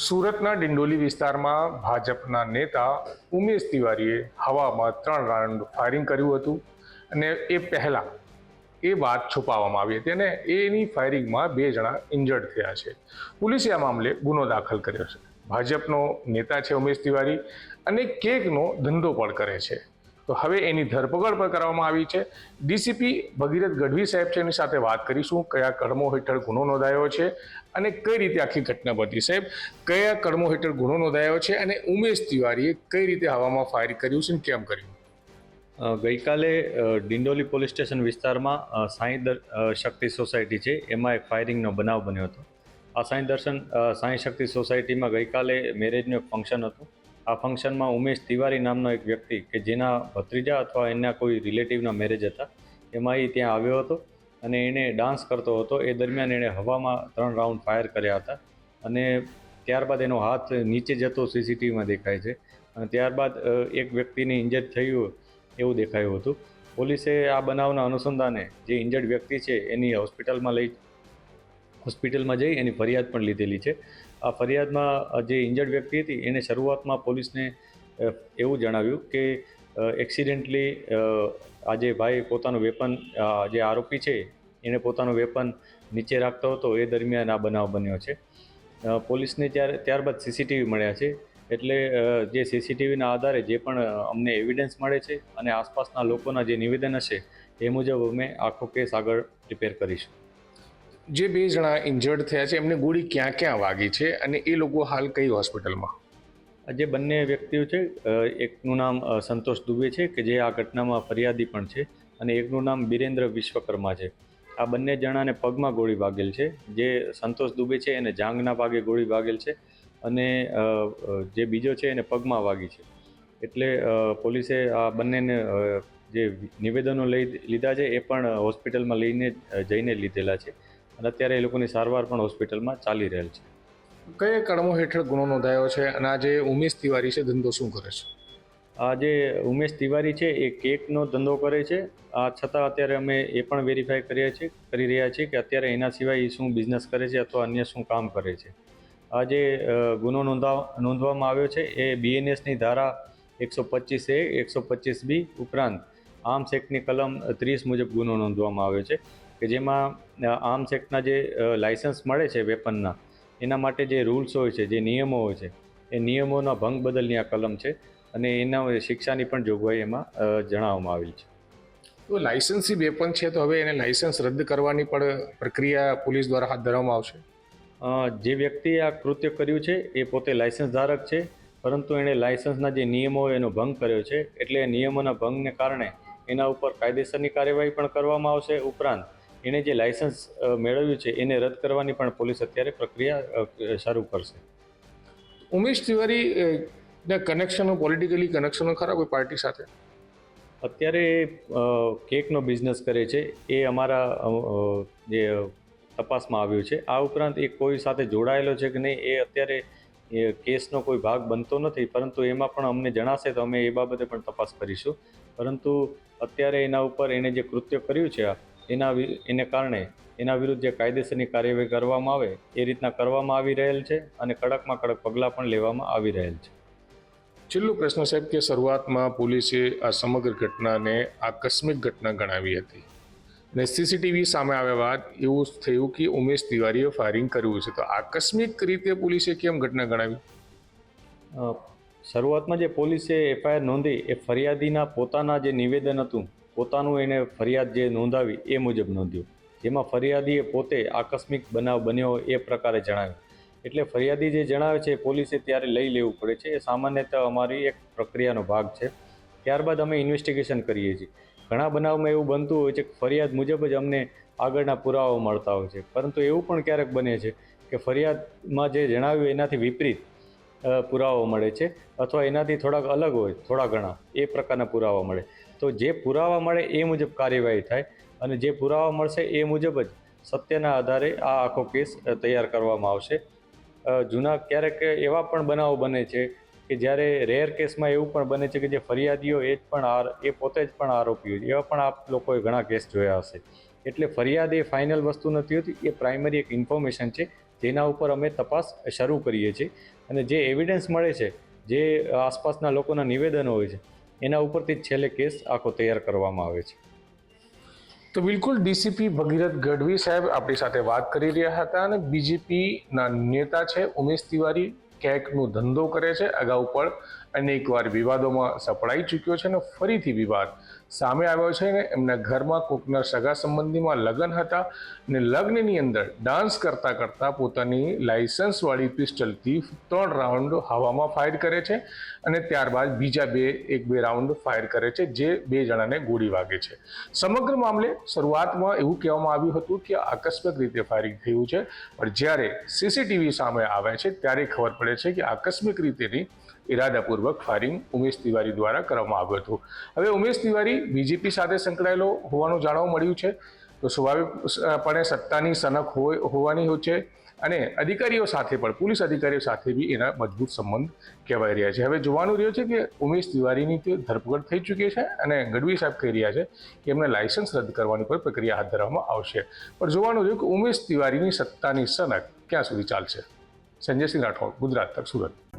સુરતના ડિંડોલી વિસ્તારમાં ભાજપના નેતા ઉમેશ તિવારીએ હવામાં ત્રણ રાઉન્ડ ફાયરિંગ કર્યું હતું અને એ પહેલાં એ વાત છુપાવવામાં આવી હતી અને એની ફાયરિંગમાં બે જણા ઇન્જર્ડ થયા છે. પોલીસે આ મામલે ગુનો દાખલ કર્યો છે. ભાજપનો નેતા છે ઉમેશ તિવારી અને કેકનો ધંધો પણ કરે છે. તો હવે એની ધરપકડ પણ કરવામાં આવી છે. ડીસીપી ભગીરથ ગઢવી સાહેબ છે, એની સાથે વાત કરીશું. કયા કડમો હેઠળ ગુનો નોંધાયો છે અને કઈ રીતે આખી ઘટના બની સાહેબ? કયા કડમો હેઠળ ગુનો નોંધાયો છે અને ઉમેશ તિવારીએ કઈ રીતે હવામાં ફાયર કર્યું છે અને કેમ કર્યું? ગઈકાલે ડિંડોલી પોલીસ સ્ટેશન વિસ્તારમાં સાંઈ શક્તિ સોસાયટી છે, એમાં એક ફાયરિંગનો બનાવ બન્યો હતો. આ સાંઈ દર્શન સાંઈ શક્તિ સોસાયટીમાં ગઈકાલે મેરેજનું એક ફંક્શન હતું. આ ફંક્શનમાં ઉમેશ તિવારી નામનો એક વ્યક્તિ કે જેના ભત્રીજા અથવા એના કોઈ રિલેટિવના મેરેજ હતા, એમાં એ ત્યાં આવ્યો હતો અને એણે ડાન્સ કરતો હતો. એ દરમિયાન એણે હવામાં ત્રણ રાઉન્ડ ફાયર કર્યા હતા અને ત્યારબાદ એનો હાથ નીચે જતો સીસીટીવીમાં દેખાય છે અને ત્યારબાદ એક વ્યક્તિને ઇન્જર્ડ થયું એવું દેખાયું હતું. પોલીસે આ બનાવના અનુસંધાને જે ઇન્જર્ડ વ્યક્તિ છે એની હોસ્પિટલમાં લઈ, હોસ્પિટલમાં જઈ એની ફરિયાદ પણ લીધેલી છે. આ ફરિયાદમાં જે ઇન્જર્ડ વ્યક્તિ હતી, એને શરૂઆતમાં પોલીસને એવું જણાવ્યું કે એક્સિડેન્ટલી આ જે ભાઈ પોતાનું વેપન જે આરોપી છે, એને પોતાનું વેપન નીચે રાખતો હતો, એ દરમિયાન આ બનાવ બન્યો છે. પોલીસને ત્યાર, ત્યારબાદ સીસીટીવી મળ્યા છે. એટલે જે સીસીટીવીના આધારે જે પણ અમને એવિડન્સ મળે છે અને આસપાસના લોકોના જે નિવેદન હશે, એ મુજબ અમે આખો કેસ આગળ પ્રિપેર કરીશું. જે બે જણા ઇન્જર્ડ થયા છે, એમને ગોળી ક્યાં ક્યાં વાગી છે અને એ લોકો હાલ કઈ હોસ્પિટલમાં? જે બંને વ્યક્તિઓ છે એકનું નામ સંતોષ દુબે છે, કે જે આ ઘટનામાં ફરિયાદી પણ છે, અને એકનું નામ બિરેન્દ્ર વિશ્વકર્મા છે. આ બંને જણાને પગમાં ગોળી વાગેલ છે, જે સંતોષ દુબે છે એને જાંગના ભાગે ગોળી વાગેલ છે, અને જે બીજો છે એને પગમાં વાગી છે. એટલે પોલીસે આ બંનેને જે નિવેદનો લઈ લીધા છે, એ પણ હોસ્પિટલમાં લઈને જઈને લીધેલા છે. અને અત્યારે એ લોકોની સારવાર પણ હોસ્પિટલમાં ચાલી રહેલ છે. કયા કલમો હેઠળ ગુનો નોંધાયો છે અને આ જે ઉમેશ તિવારી છે ધંધો શું કરે છે? આ જે ઉમેશ તિવારી છે એ કેકનો ધંધો કરે છે. આ છતાં અત્યારે અમે એ પણ વેરીફાઈ કરીએ છીએ કરી રહ્યા છીએ કે અત્યારે એના સિવાય એ શું બિઝનેસ કરે છે અથવા અન્ય શું કામ કરે છે. આ જે ગુનો નોંધા નોંધવામાં આવ્યો છે એ બીએનએસની ધારા એકસો પચીસ એ એકસો પચીસ બી ઉપરાંત આર્મ્સ એક્ટની કલમ ત્રીસ મુજબ ગુનો નોંધવામાં આવ્યો છે. કે જેમાં આર્મ્સ એક્ટના જે લાઇસન્સ લાયસન્સ મળે છે વેપનના એના માટે જે રૂલ્સ હોય છે જે નિયમો હોય છે એ નિયમોના ભંગ બદલની આ કલમ છે અને એના શિક્ષાની પણ જોગવાઈ એમાં જણાવવામાં આવી છે. તો લાયસન્સી વેપન છે તો હવે એને લાયસન્સ રદ કરવાની પણ પ્રક્રિયા પોલીસ દ્વારા હાથ ધરવામાં આવશે? જે વ્યક્તિએ આ કૃત્ય કર્યું છે એ પોતે લાયસન્સ ધારક છે પરંતુ એણે લાયસન્સના જે નિયમો એનો ભંગ કર્યો છે એટલે નિયમોના ભંગને કારણે એના ઉપર કાયદેસરની કાર્યવાહી પણ કરવામાં આવશે ઉપરાંત એણે જે લાયસન્સ મેળવ્યું છે એને રદ કરવાની પણ પોલીસ અત્યારે પ્રક્રિયા શરૂ કરશે. ઉમેશ તિવારી ના કનેક્શનો પોલિટિકલી કનેક્શનો ખરા કોઈ પાર્ટી સાથે? અત્યારે કેકનો બિઝનેસ કરે છે. એ અમારા જે તપાસમાં આવ્યું છે. આ ઉપરાંત એ કોઈ સાથે જોડાયેલો છે કે નહીં એ અત્યારે એ કેસનો કોઈ ભાગ બનતો નથી. પરંતુ એમાં પણ અમને જણાશે તો અમે એ બાબતે પણ તપાસ કરીશું. પરંતુ અત્યારે એના ઉપર એણે જે કૃત્ય કર્યું છે આ એના વિ- એને કારણે એના વિરુદ્ધ જે કાયદેસરની કાર્યવાહી કરવામાં આવે એ રીતના કરવામાં આવી રહેલ છે અને કડકમાં કડક પગલાં પણ લેવામાં આવી રહેલ છે. છેલ્લો પ્રશ્ન સાહેબ કે શરૂઆતમાં પોલીસે આ સમગ્ર ઘટનાને આકસ્મિક ઘટના ગણાવી હતી. અને સીસીટીવી સામે આવ્યા બાદ એવું થયું કે ઉમેશ તિવારીએ ફાયરિંગ કર્યું છે. તો આકસ્મિક રીતે પોલીસે કેમ ઘટના ગણાવી? શરૂઆતમાં જે પોલીસે એફઆઈઆર નોંધી એ ફરિયાદીના પોતાના જે નિવેદન હતું પોતાનું એને ફરિયાદ જે નોંધાવી એ મુજબ નોંધ્યું. જેમાં ફરિયાદીએ પોતે આકસ્મિક બનાવ બન્યો એ પ્રકારે જણાવ્યું. એટલે ફરિયાદી જે જણાવે છે પોલીસે ત્યારે લઈ લેવું પડે છે. એ સામાન્યતઃ અમારી એક પ્રક્રિયાનો ભાગ છે. ત્યારબાદ અમે ઇન્વેસ્ટિગેશન કરીએ છીએ. ઘણા બનાવમાં એવું બનતું હોય છે કે ફરિયાદ મુજબ જ અમને આગળના પુરાવાઓ મળતા હોય છે. પરંતુ એવું પણ ક્યારેક બને છે કે ફરિયાદમાં જે જણાવ્યું એનાથી વિપરીત પુરાવાઓ મળે છે. અથવા એનાથી થોડાક અલગ હોય, થોડા ઘણા, એ પ્રકારના પુરાવા મળે. તો જે પુરાવા મળે એ મુજબ કાર્યવાહી થાય અને જે પુરાવા મળશે એ મુજબ જ સત્યના આધારે આ આખો કેસ તૈયાર કરવામાં આવશે. જૂના ક્યારેક એવા પણ બનાવો બને છે કે જ્યારે રેર કેસમાં એવું પણ બને છે કે જે ફરિયાદીઓ એ જ પણ આર, એ પોતે જ પણ આરોપી હોય એવા પણ આપ લોકોએ ઘણા કેસ જોયા હશે. એટલે ફરિયાદ એ ફાઇનલ વસ્તુ નથી હોતી, એ પ્રાઇમરી એક ઇન્ફોર્મેશન છે જેના ઉપર અમે તપાસ શરૂ કરીએ છીએ. અને જે એવિડન્સ મળે છે, જે આસપાસના લોકોના નિવેદનો હોય છે એના ઉપરથી છેલ્લે કેસ આખો તૈયાર કરવામાં આવે છે. તો બિલકુલ ડીસીપી ભગીરથ ગઢવી સાહેબ આપણી સાથે વાત કરી રહ્યા હતા અને બીજેપીના નેતા છે ઉમેશ તિવારી કેકનો ધંધો કરે છે. અગાઉ પણ અનેકવાર વિવાદોમાં સપડાઈ ચૂક્યો છે અને ફરીથી વિવાદ સામે આવ્યો છે ને એમના ઘરમાં કોકના સગા સંબંધીમાં લગ્ન હતા ને લગ્નની અંદર ડાન્સ કરતા કરતા પોતાની લાઇસન્સવાળી પિસ્ટલથી ત્રણ રાઉન્ડ હવામાં ફાયર કરે છે અને ત્યારબાદ બીજા બે, એક બે રાઉન્ડ ફાયર કરે છે, જે બે જણાને ગોળી વાગે છે. સમગ્ર મામલે શરૂઆતમાં એવું કહેવામાં આવ્યું હતું કે આકસ્મિક રીતે ફાયરિંગ થયું છે, પણ જ્યારે સીસીટીવી સામે આવે છે, ત્યારે ખબર પડે છે કે આકસ્મિક રીતેની ઇરાદાપૂર્વક ફાયરિંગ ઉમેશ તિવારી દ્વારા કરવામાં આવ્યું હતું. હવે ઉમેશ તિવારી બીજેપી સાથે સંકળાયેલો હોવાનું જાણવા મળ્યું છે. તો સ્વાભાવિકપણે સત્તાની સનક હોય, હોવાની હોય છે અને અધિકારીઓ સાથે પણ, પોલીસ અધિકારીઓ સાથે બી એના મજબૂત સંબંધ કહેવાઈ રહ્યા છે. હવે જોવાનું રહ્યું છે કે ઉમેશ તિવારીની તે ધરપકડ થઈ ચૂકી છે અને ગઢવી સાહેબ કહી રહ્યા છે કે એમને લાયસન્સ રદ કરવાની પણ પ્રક્રિયા હાથ ધરવામાં આવશે. પણ જોવાનું રહ્યું કે ઉમેશ તિવારીની સત્તાની સનક ક્યાં સુધી ચાલશે? સંજયસિંહ રાઠોડ, ગુજરાત તક, સુરત.